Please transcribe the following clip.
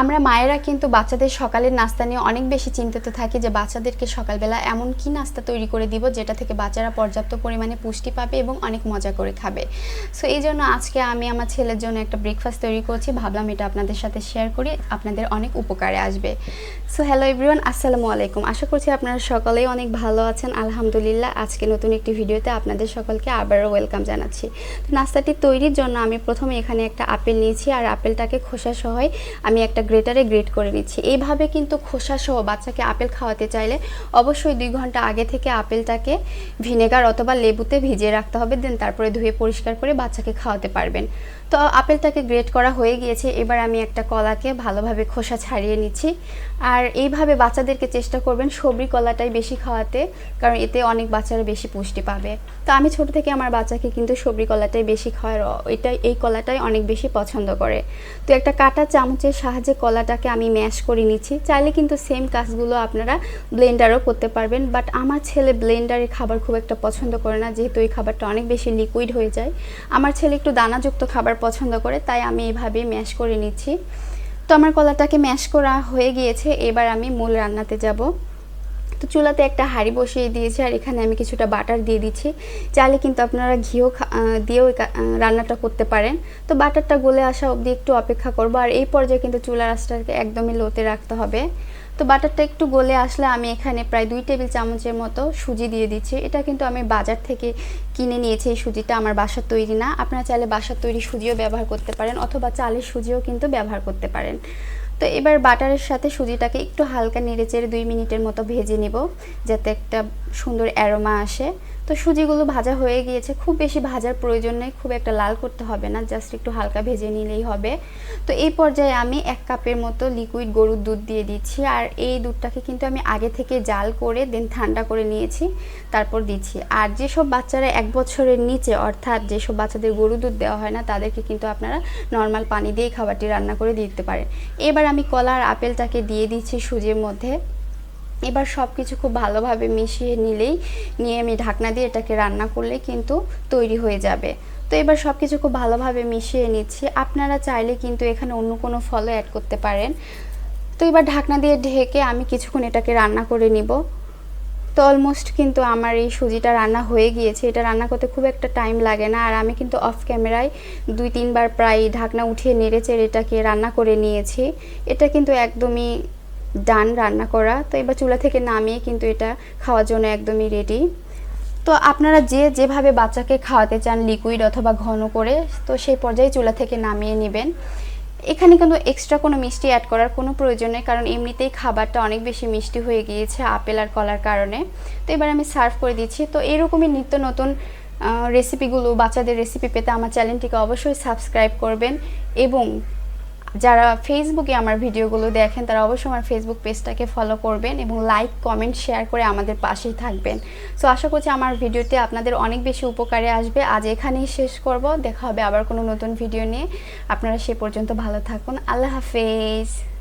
আমরা মায়েরা কিন্তু বাচ্চাদের সকালের নাস্তা নিয়ে অনেক বেশি চিন্তিত থাকি যে বাচ্চাদেরকে সকালবেলা এমন কি নাস্তা তৈরি করে দিব যেটা থেকে বাচ্চারা পর্যাপ্ত পরিমাণে পুষ্টি পাবে এবং অনেক মজা করে খাবে। সো এই জন্য আজকে আমি আমার ছেলের জন্য একটা ব্রেকফাস্ট তৈরি করছি। ভাবলাম এটা আপনাদের সাথে শেয়ার করি, আপনাদের অনেক উপকারে আসবে। সো হ্যালো এভরিওয়ান আসসালামু আলাইকুম। আশা করছি আপনারা সকলেই অনেক ভালো আছেন। আলহামদুলিল্লাহ, আজকে নতুন একটি ভিডিওতে আপনাদের সকলকে আবারও ওয়েলকাম জানাচ্ছি। তো নাস্তাটি তৈরির জন্য আমি প্রথমে এখানে একটা আপেল নিয়েছি, আর আপেলটাকে খোসা সহই আমি একটা গ্রেটারে গ্রেট করে নিচ্ছি এইভাবে কিন্তু খোসা সহ বাচ্চাকে আপেল খাওয়াতে চাইলে অবশ্যই দুই ঘণ্টা আগে থেকে আপেলটাকে ভিনেগার অথবা লেবুতে ভিজিয়ে রাখতে হবে, দেন তারপরে ধুয়ে পরিষ্কার করে বাচ্চাকে খাওয়াতে পারবেন। তো আপেলটাকে গ্রেট করা হয়ে গিয়েছে, এবার আমি একটা কলাকে ভালোভাবে খোসা ছাড়িয়ে নিচ্ছি। আর এইভাবে বাচ্চাদেরকে চেষ্টা করবেন সবরি কলাটাই বেশি খাওয়াতে, কারণ এতে অনেক বাচ্চারা বেশি পুষ্টি পাবে। তো আমি ছোট থেকে আমার বাচ্চাকে কিন্তু সবরি কলাটাই বেশি খাওয়ার, এটাই, এই কলাটাই অনেক বেশি পছন্দ করে। তো একটা কাটা চামচের সাহায্যে কলাটাকে আমি ম্যাশ করে নিচ্ছি। চাইলে কিন্তু সেম কাজগুলো আপনারা ব্লেন্ডারও করতে পারবেন। বাট আমার ছেলে ব্লেন্ডারের খাবার খুব একটা পছন্দ করে না, যেহেতু এই খাবারটা অনেক বেশি লিকুইড হয়ে যায়। আমার ছেলে একটু দানাযুক্ত খাবার পছন্দ করে, তাই আমি এইভাবে ম্যাশ করে নিচ্ছি। তো আমার কলাটাকে ম্যাশ করা হয়ে গিয়েছে। এবার আমি মূল রান্নাতে যাব। তো চুলাতে একটা হাঁড়ি বসিয়ে দিয়েছি আর এখানে আমি কিছুটা বাটার দিয়ে দিচ্ছি। চাইলে কিন্তু আপনারা ঘিও দিয়েও রান্নাটা করতে পারেন। তো বাটারটা গলে আসা অবধি একটু অপেক্ষা করব আর এই পর্যায়ে কিন্তু চুলার আঁচটাকে একদমই লোতে রাখতে হবে। তো বাটারটা একটু গলে আসলে আমি এখানে প্রায় দুই টেবিল চামচের মতো সুজি দিয়ে দিচ্ছি। এটা কিন্তু আমি বাজার থেকে কিনে নিয়েছি, এই সুজিটা আমার বাসার তৈরি না। আপনারা চাইলে বাসার তৈরি সুজিও ব্যবহার করতে পারেন অথবা চালের সুজিও কিন্তু ব্যবহার করতে পারেন। তো এবার বাটারের সাথে সুজিটাকে একটু হালকা নেড়েচেড়ে দুই মিনিটের মতো ভেজে নেব, যাতে একটা সুন্দর অ্যারোমা আসে। তো সুজিগুলো ভাজা হয়ে গিয়েছে। খুব বেশি ভাজার প্রয়োজন নেই, খুব একটা লাল করতে হবে না, জাস্ট একটু হালকা ভেজে নিলেই হবে। তো এই পর্যায়ে আমি এক কাপের মতো লিকুইড গরুর দুধ দিয়ে দিচ্ছি আর এই দুধটাকে কিন্তু আমি আগে থেকে জাল করে দেন ঠান্ডা করে নিয়েছি, তারপর দিচ্ছি। আর যেসব বাচ্চারা এক বছরের নিচে, অর্থাৎ যেসব বাচ্চাদের গরু দুধ দেওয়া হয় না, তাদেরকে কিন্তু আপনারা নর্মাল পানি দিয়ে খাবারটি রান্না করে দিতে পারেন। এবার আমি কলা আর আপেলটাকে দিয়ে দিচ্ছি সুজির মধ্যে। এবার সব কিছু খুব ভালোভাবে মিশিয়ে নিলেই, নিয়ে আমি ঢাকনা দিয়ে এটাকে রান্না করলে কিন্তু তৈরি হয়ে যাবে। তো এবার সব কিছু খুব ভালোভাবে মিশিয়ে নিচ্ছি। আপনারা চাইলে কিন্তু এখানে অন্য কোনো ফলও অ্যাড করতে পারেন। তো এবার ঢাকনা দিয়ে ঢেকে আমি কিছুক্ষণ এটাকে রান্না করে নিব। তো অলমোস্ট কিন্তু আমার এই সুজিটা রান্না হয়ে গিয়েছে। এটা রান্না করতে খুব একটা টাইম লাগে না। আর আমি কিন্তু অফ ক্যামেরায় দুই তিনবার প্রায় ঢাকনা উঠিয়ে নেড়ে চেড়ে এটাকে রান্না করে নিয়েছি। এটা কিন্তু একদমই ডান রান্না করা। তো এবার চুলা থেকে নামিয়ে কিন্তু এটা খাওয়ার জন্য একদমই রেডি তো আপনারা যে যেভাবে বাচ্চাকে খাওয়াতে চান লিকুইড অথবা ঘন করে, তো সেই পর্যায়ে চুলা থেকে নামিয়ে নেবেন। এখানে কিন্তু এক্সট্রা কোনো মিষ্টি অ্যাড করার কোনো প্রয়োজন নেই, কারণ এমনিতেই খাবারটা অনেক বেশি মিষ্টি হয়ে গিয়েছে আপেল আর কলার কারণে। তো এবার আমি সার্ভ করে দিচ্ছি। তো এরকমই নিত্য নতুন রেসিপিগুলো বাচ্চাদের রেসিপি পেতে আমার চ্যানেলটিকে অবশ্যই সাবস্ক্রাইব করবেন এবং যারা ফেসবুকে আমার ভিডিওগুলো দেখেন, তারা অবশ্যই আমার ফেসবুক পেজটাকে ফলো করবেন এবং লাইক কমেন্ট শেয়ার করে আমাদের পাশেই থাকবেন। সো আশা করছি আমার ভিডিওতে আপনাদের অনেক বেশি উপকারে আসবে। আজ এখানেই শেষ করব। দেখা হবে আবার কোনো নতুন ভিডিও নিয়ে। আপনারা সে পর্যন্ত ভালো থাকুন। আল্লাহ হাফেজ।